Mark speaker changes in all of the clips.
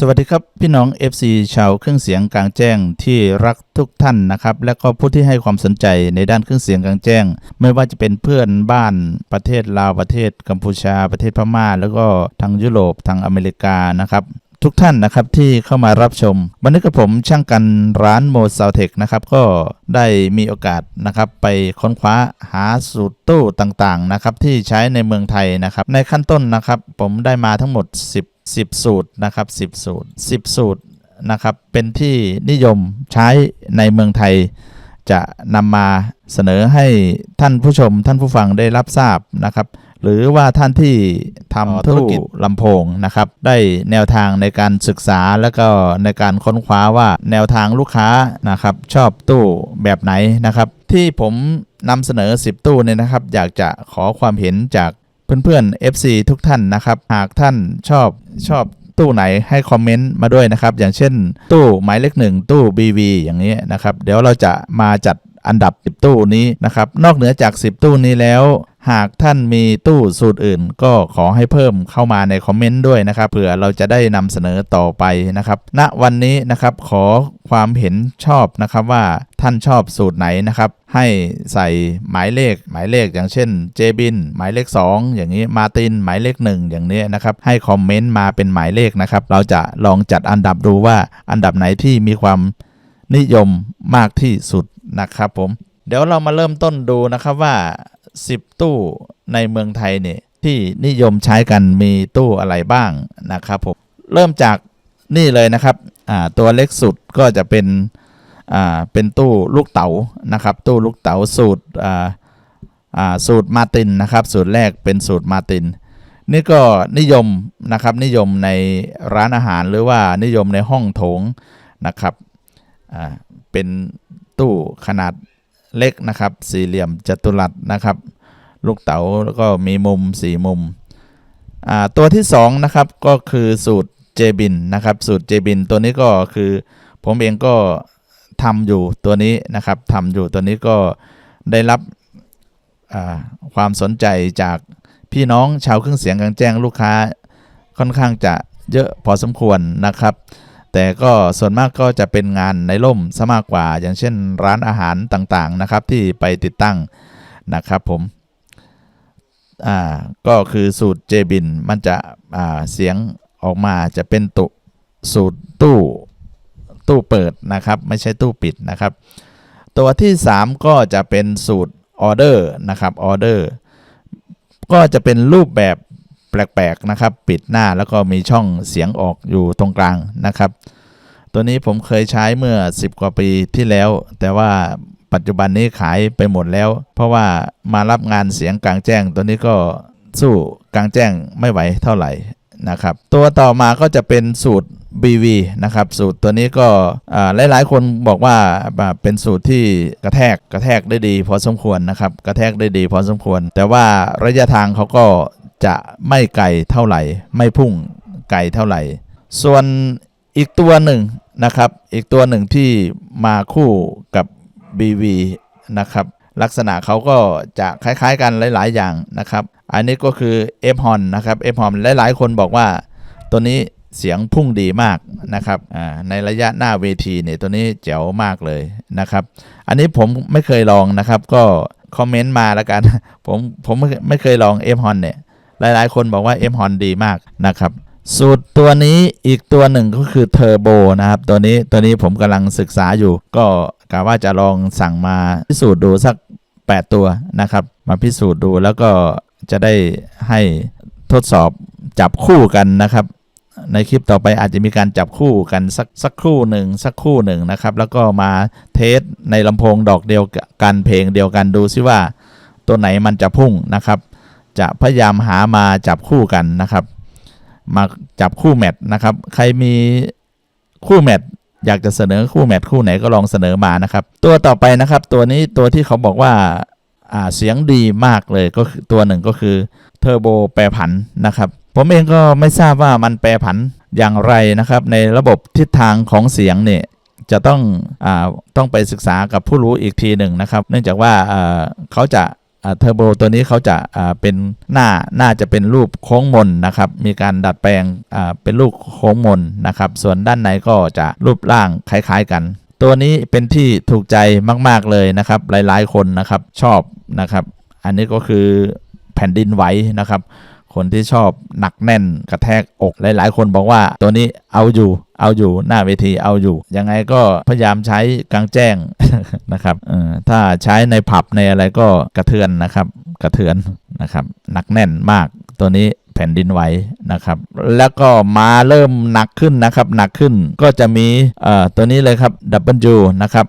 Speaker 1: สวัสดีครับ พี่น้อง FC ชาวเครื่องเสียงกลางแจ้งที่รักทุกท่านนะครับ และก็ผู้ที่ให้ความสนใจในด้านเครื่องเสียงกลางแจ้ง ไม่ว่าจะเป็นเพื่อนบ้านประเทศลาวประเทศกัมพูชาประเทศพม่า แล้วก็ทางยุโรปทางอเมริกานะครับทุกท่านนะครับที่เข้ามารับชม วันนี้กับผมช่างกันร้านโมซาวเทคนะครับก็ได้มีโอกาสนะครับไปค้นคว้าหาสูตรตู้ต่างๆนะครับที่ใช้ในเมืองไทยนะครับในขั้นต้นนะครับผมได้มาทั้งหมด 10 10 สูตรนะครับ10 สูตร 10 สูตรนะครับเป็นที่นิยมใช้ในเมืองไทย จะนำมาเสนอให้ท่านผู้ชมท่านผู้ฟังได้รับทราบนะครับหรือว่าท่านที่ทำธุรกิจลำโพงนะครับได้แนวทางในการศึกษาแล้วก็ในการค้นคว้าว่าแนวทางลูกค้านะครับชอบตู้แบบไหนนะครับที่ผมนำเสนอ 10 ตู้เนี่ยนะครับ อยากจะขอความเห็นจากเพื่อนๆ FC ทุกท่านนะครับ หากท่านชอบ ชอบตู้ไหนให้คอมเมนต์มาด้วยนะครับ อย่างเช่น ตู้หมายเลขหนึ่งตู้ BV อย่างนี้นะครับ เดี๋ยวเราจะมาจัดอันดับ 10 ตู้นี้นะครับ นอกเหนือจาก 10 ตู้นี้แล้ว หากท่านมีตู้สูตรอื่น ก็ขอให้เพิ่มเข้ามาในคอมเมนต์ด้วยนะครับเผื่อเราจะได้นำเสนอต่อไปนะครับณวันนี้นะครับขอความเห็นชอบนะครับว่าท่านชอบสูตรไหนนะครับ ให้ใส่หมายเลขหมายเลขอย่างเช่นเจบินหมายเลข 2 อย่างนี้มาตินหมายเลข 1 อย่างนี้นะครับ ให้คอมเมนต์มาเป็นหมายเลขนะครับ เราจะลองจัดอันดับดูว่าอันดับไหนที่มีความนิยมมากที่สุดนะครับผมเดี๋ยวเรามาเริ่มต้นดูนะครับว่า 10 ตู้ในเมืองไทยเนี่ยที่นิยมใช้กันมีตู้อะไรบ้างนะครับผมเริ่มจากนี่เลยนะครับตัวเล็กสุดก็จะเป็นเป็นตู้ลูกเต๋านะครับ ตู้ลูกเต๋าสูตรสูตรมาตินนะครับ สูตรแรกเป็นสูตรมาติน นี่ก็นิยมนะครับนิยมในร้านอาหารหรือว่านิยมในห้องโถงนะครับเป็นตู้ขนาด เล็กนะครับ สี่เหลี่ยมจัตุรัสนะครับ ลูกเต๋าแล้วก็มีมุมสี่มุม ตัวที่2นะครับก็คือสูตรเจบินนะครับสูตรเจบินตัวนี้ก็คือผมเองก็ทำอยู่ตัวนี้นะครับทำอยู่ตัวนี้ก็ได้รับความสนใจจากพี่น้องชาวเครื่องเสียงกลางแจ้งลูกค้าค่อนข้างจะเยอะพอสมควรนะครับ แต่ก็ส่วนมากก็จะเป็นงานในร่มซะมากกว่า อย่างเช่นร้านอาหารต่างๆนะครับที่ไปติดตั้งนะครับผมอ่าก็คือสูตรเจบินมันจะอ่าเสียงออกมาจะเป็นตุสูตรตู้ตู้เปิดนะครับไม่ใช่ตู้ปิดนะครับ ตัวที่ 3 ก็จะเป็นสูตรออเดอร์นะครับออเดอร์ก็จะเป็นรูปแบบ แปลกๆนะครับ ปิดหน้าแล้วก็มีช่องเสียงออกอยู่ตรงกลางนะครับ ตัวนี้ผมเคยใช้เมื่อ 10 กว่าปีที่แล้ว แต่ว่าปัจจุบันนี้ขายไปหมดแล้ว เพราะว่ามารับงานเสียงกลางแจ้ง ตัวนี้ก็สู้กลางแจ้งไม่ไหวเท่าไหร่นะครับ ตัวต่อมาก็จะเป็นสูตร BV นะครับ สูตรตัวนี้ก็อ่าหลายๆคนบอกว่าเป็นสูตรที่กระแทกกระแทกได้ดีพอสมควรนะครับ กระแทกได้ดีพอสมควร แต่ว่าระยะทางเขาก็ จะไม่ไกลเท่าไหร่ ไม่พุ่งไกลเท่าไหร่ ส่วนอีกตัวหนึ่งนะครับ อีกตัวหนึ่งที่มาคู่กับ BV นะครับลักษณะเขาก็จะคล้ายๆกันหลายๆอย่างนะครับ อันนี้ก็คือ f h o n นะครับ f h o n หลายๆ คนบอกว่าตัวนี้เสียงพุ่งดีมากนะครับในระยะหน้าเวทีเนี่ยตัวนี้แจ๋วมากเลยนะครับ อันนี้ผมไม่เคยลองนะครับก็คอมเมนต์มาแล้วกัน ผมผมไม่ไม่เคยลอง f h o n เนี่ย หลายๆ คนบอกว่า f h o n ดีมากนะครับ สูตรตัวนี้อีกตัวหนึ่งก็คือเทอร์โบนะครับ ตัวนี้ตัวนี้ผมกำลังศึกษาอยู่ ก็กะว่าจะลองสั่งมาพิสูจน์ดูสัก 8 ตัวนะครับ มาพิสูจน์ดูแล้วก็จะได้ให้ทดสอบจับคู่กันนะครับ ในคลิปต่อไปอาจจะมีการจับคู่กันสักสักครู่หนึ่งสักครู่หนึ่งนะครับ แล้วก็มาเทสในลำโพงดอกเดียวกันเพลงเดียวกันดูซิว่า ตัวไหนมันจะพุ่งนะครับ จะพยายามหามาจับคู่กันนะครับ มาจับคู่แมทนะครับ ใครมีคู่แมทอยากจะเสนอคู่แมทคู่ไหนก็ลองเสนอมานะครับ ตัวต่อไปนะครับ ตัวนี้ตัวที่เขาบอกว่าอ่าเสียงดีมากเลยก็คือตัวหนึ่งก็คือเทอร์โบแปรผันนะครับ ผมเองก็ไม่ทราบว่ามันแปรผันอย่างไรนะครับ ในระบบทิศทางของเสียงเนี่ยจะต้องอ่าต้องไปศึกษากับผู้รู้อีกทีหนึ่งนะครับ เนื่องจากว่าเขาจะ เทอร์โบตัวนี้เขาจะเป็นหน้าน่าจะเป็นรูปโค้งมนนะครับ มีการดัดแปลงเป็นรูปโค้งมนนะครับ ส่วนด้านในก็จะรูปร่างคล้ายๆกัน ตัวนี้เป็นที่ถูกใจมากๆเลยนะครับ หลายๆคนนะครับชอบนะครับ อันนี้ก็คือแผ่นดินไหวนะครับ คนที่ชอบหนักแน่นกระแทกอกหลาย ๆ คนบอกว่าตัวนี้เอาอยู่เอาอยู่หน้าเวทีเอาอยู่ยังไงก็พยายามใช้กลางแจ้งนะครับถ้าใช้ในผับในอะไรก็กระเทือนนะครับกระเทือนนะครับหนักแน่นมากตัวนี้แผ่นดินไหวนะครับ แล้วก็มาเริ่มหนักขึ้นนะครับหนักขึ้นก็จะมีตัวนี้เลยครับ W นะครับ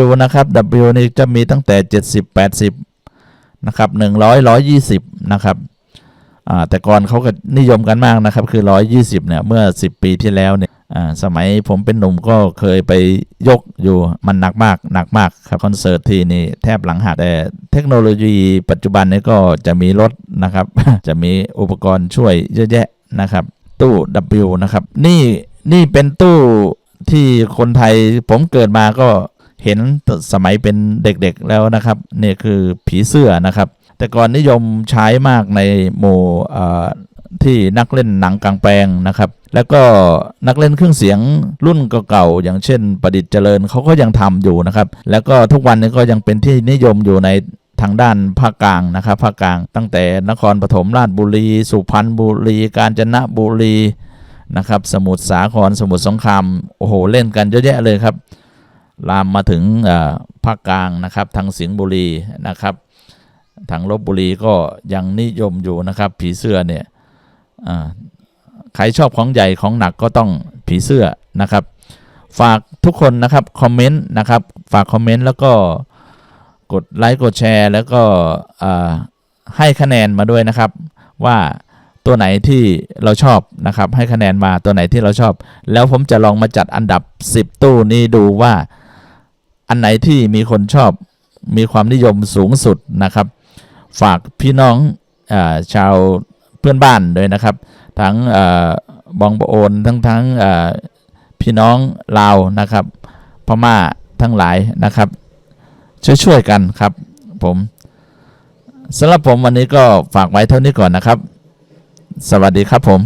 Speaker 1: W นะครับ W นี่จะมีตั้งแต่ 70 80นะครับ100 120นะครับ แต่ก่อนเขาก็นิยมกันมากนะครับ คือ 120 เนี่ย เมื่อ 10 ปีที่แล้วเนี่ยสมัยผมเป็นหนุ่มก็เคยไปยกอยู่มันหนักมากหนักมากครับคอนเสิร์ตทีนี่แทบหลังหักแต่เทคโนโลยีปัจจุบันนี้ก็จะมีรถนะครับ จะมีอุปกรณ์ช่วยเยอะแยะนะครับ ตู้ W นะครับ นี่นี่เป็นตู้ที่คนไทยผมเกิดมาก็เห็นสมัยเป็นเด็กๆแล้วนะครับ นี่คือผีเสื้อนะครับ แต่ก่อนนิยมใช้มากในหมู่ที่นักเล่นหนังกลางแปลงนะครับ แล้วก็นักเล่นเครื่องเสียงรุ่นเก่าๆอย่างเช่น ประดิษฐ์เจริญเขาก็ยังทำอยู่นะครับ แล้วก็ทุกวันนี้ก็ยังเป็นที่นิยมอยู่ในทางด้านภาคกลางนะครับภาคกลาง ตั้งแต่นครปฐมราชบุรี สุพรรณบุรี กาญจนบุรีนะครับ สมุทรสาครสมุทรสงครามโอ้โหเล่นกันเยอะแยะเลยครับ ลามมาถึงภาคกลางนะครับ ทางสิงห์บุรีนะครับ ทางลบบุรีก็ยังนิยมอยู่นะครับ ผีเสื้อเนี่ยใครชอบของใหญ่ของหนักก็ต้องผีเสื้อนะครับ ฝากทุกคนนะครับคอมเมนต์นะครับ ฝากคอมเมนต์แล้วก็กดไลค์กดแชร์แล้วก็ให้คะแนนมาด้วยนะครับ ว่าตัวไหนที่เราชอบนะครับ ให้คะแนนมาตัวไหนที่เราชอบ แล้วผมจะลองมาจัดอันดับ 10 ตู้นี้ดูว่าอันไหนที่มีคนชอบมีความนิยมสูงสุดนะครับ ฝากพี่น้องอชาวเพื่อนบ้านด้วยนะครับ ทั้งอบองบโอนทั้งทั้งพี่น้องลาวนะครับพม่าทั้งหลายนะครับ ช่วยๆกันครับผมสำหรับผมวันนี้ก็ฝากไว้เท่านี้ก่อนนะครับ สวัสดีครับผม